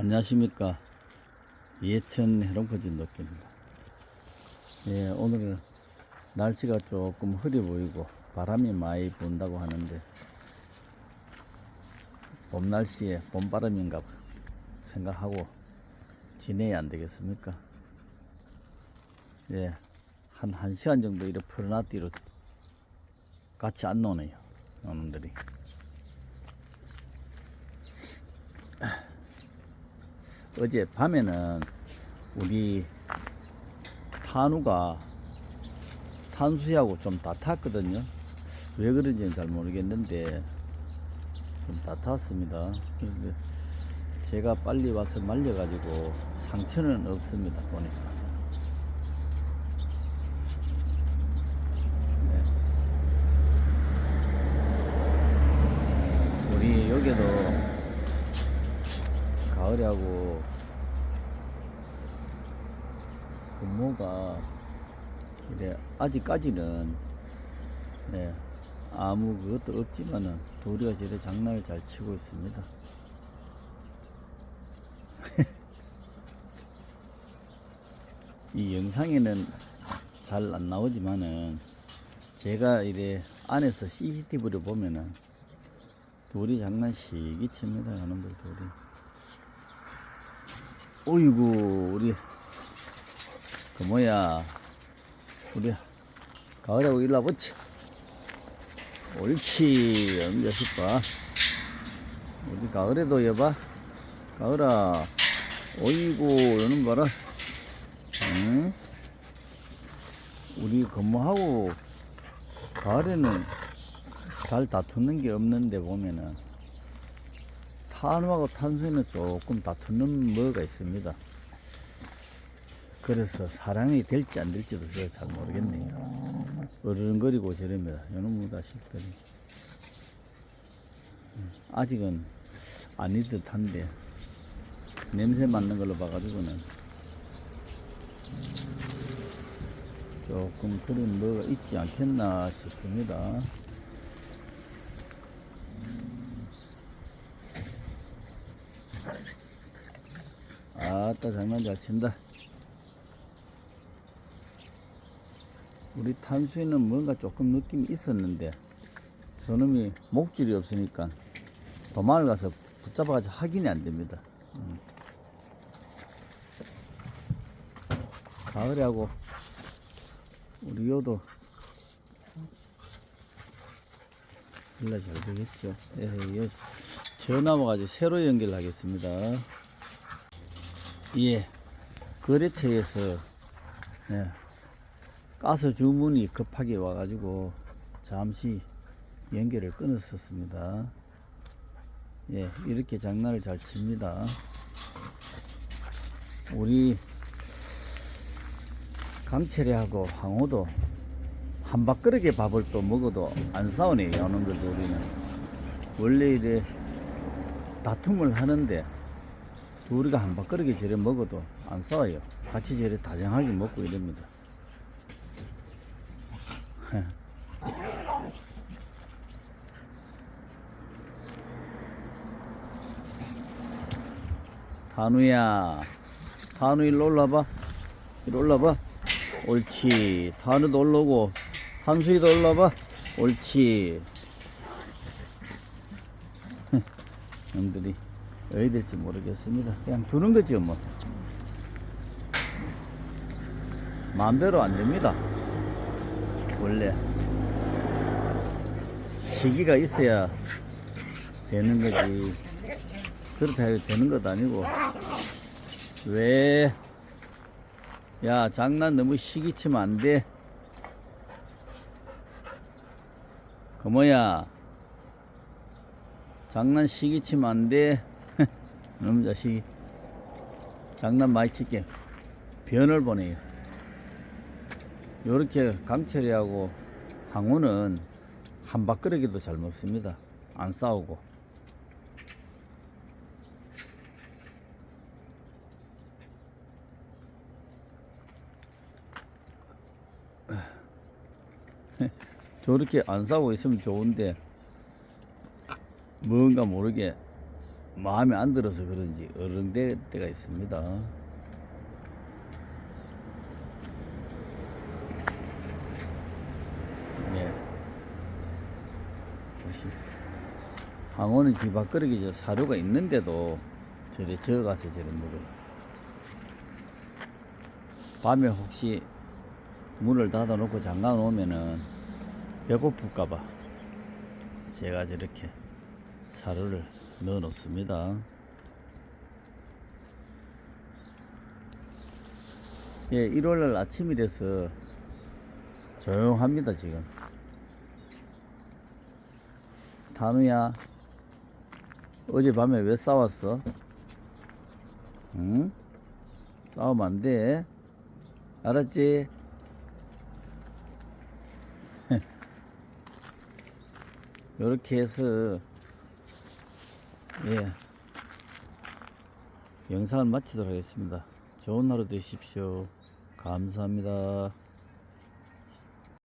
안녕하십니까. 예천 해롱퍼진 도끼입니다. 예, 오늘은 날씨가 조금 흐려 보이고 바람이 많이 분다고 하는데 봄 날씨에 봄바람인가 생각하고 지내야 안 되겠습니까? 예, 한 1시간 정도 이렇게 풀어놨디로 같이 안 노네요 놈들이 어제 밤에는 우리 탄우가 탄수하고 좀 다퉜거든요. 왜 그런지는 잘 모르겠는데 좀 다퉜습니다. 근데 제가 빨리 와서 말려가지고 상처는 없습니다. 보니까. 네. 우리 여기도 가을하고 근무가 이래 아직까지는 네, 아무 그것도 없지만은 도리가 저래 장난을 잘 치고 있습니다. 이 영상에는 잘 안 나오지만은 제가 이래 안에서 CCTV를 보면은 돌이 장난치기 칩니다. 여러분들 돌이. 어이구 우리. 그 뭐야. 우리 가을하고 일로 와보지? 옳지. 언제 싶어? 우리 가을에도 여봐. 가을아. 어이구 여는 봐라. 응? 우리 근무하고 가을에는 잘 다투는 게 없는데 보면은 탄화하고 탄수에는 조금 다투는 뭐가 있습니다. 그래서 사랑이 될지 안 될지도 제가 잘 모르겠네요. 어른거리고 저럽니다. 자식들이. 음, 아직은 아니 듯 한데 냄새 맡는 걸로 봐가지고는 조금 그런 뭐가 있지 않겠나 싶습니다. 아따 장난 잘 친다. 우리 탄수에는 뭔가 조금 느낌이 있었는데 저놈이 목줄이 없으니까 도망을 가서 붙잡아가지고 확인이 안 됩니다. 음. 가을하고 우리 요도 일라 잘 되겠죠. 예, 예. 전화 와가지고 새로 연결하겠습니다. 예, 거래처에서 예, 가스 주문이 급하게 와가지고 잠시 연결을 끊었었습니다. 예, 이렇게 장난을 잘 칩니다. 우리 강철이하고 황호도 한 밥그릇에 밥을 또 먹어도 안 싸우네, 요놈들도 우리는. 원래 이래 다툼을 하는데 둘이가 한 밥그릇에 저래 먹어도 안 싸워요. 같이 저래 다정하게 먹고 이럽니다. 단우야, 단우 일로 올라봐. 일로 올라봐. 옳지. 단우도 올라오고, 한수이도 올라봐. 옳지. 놈들이 어디 될지 모르겠습니다. 그냥 두는 거죠, 뭐. 마음대로 안 됩니다. 원래. 시기가 있어야 되는 거지. 그렇다 해도 되는 것도 아니고. 왜? 야, 장난 너무 시기 치면 안 돼. 그 뭐야? 장난 시기 치면 안 돼. 너무 자식이. 장난 많이 칠게. 변을 보내요. 요렇게 강철이하고 항우는 한 밥그릇에도 잘 먹습니다. 안 싸우고. 저렇게 안 싸우고 있으면 좋은데 뭔가 모르게 마음에 안 들어서 그런지 어른될 때가 있습니다. 예. 다시. 항어는 집 밖으로 저 사료가 있는데도 저래 저어 가서 저래 먹어요. 밤에 혹시 문을 닫아 놓고 잠가 놓으면은 배고플까봐 제가 저렇게 사료를 넣어 놓습니다. 예, 일요일날 아침이라서 조용합니다, 지금. 단우야, 어젯밤에 왜 싸웠어? 응? 싸우면 안 돼. 알았지? 요렇게 해서, 예. 영상을 마치도록 하겠습니다. 좋은 하루 되십시오. 감사합니다.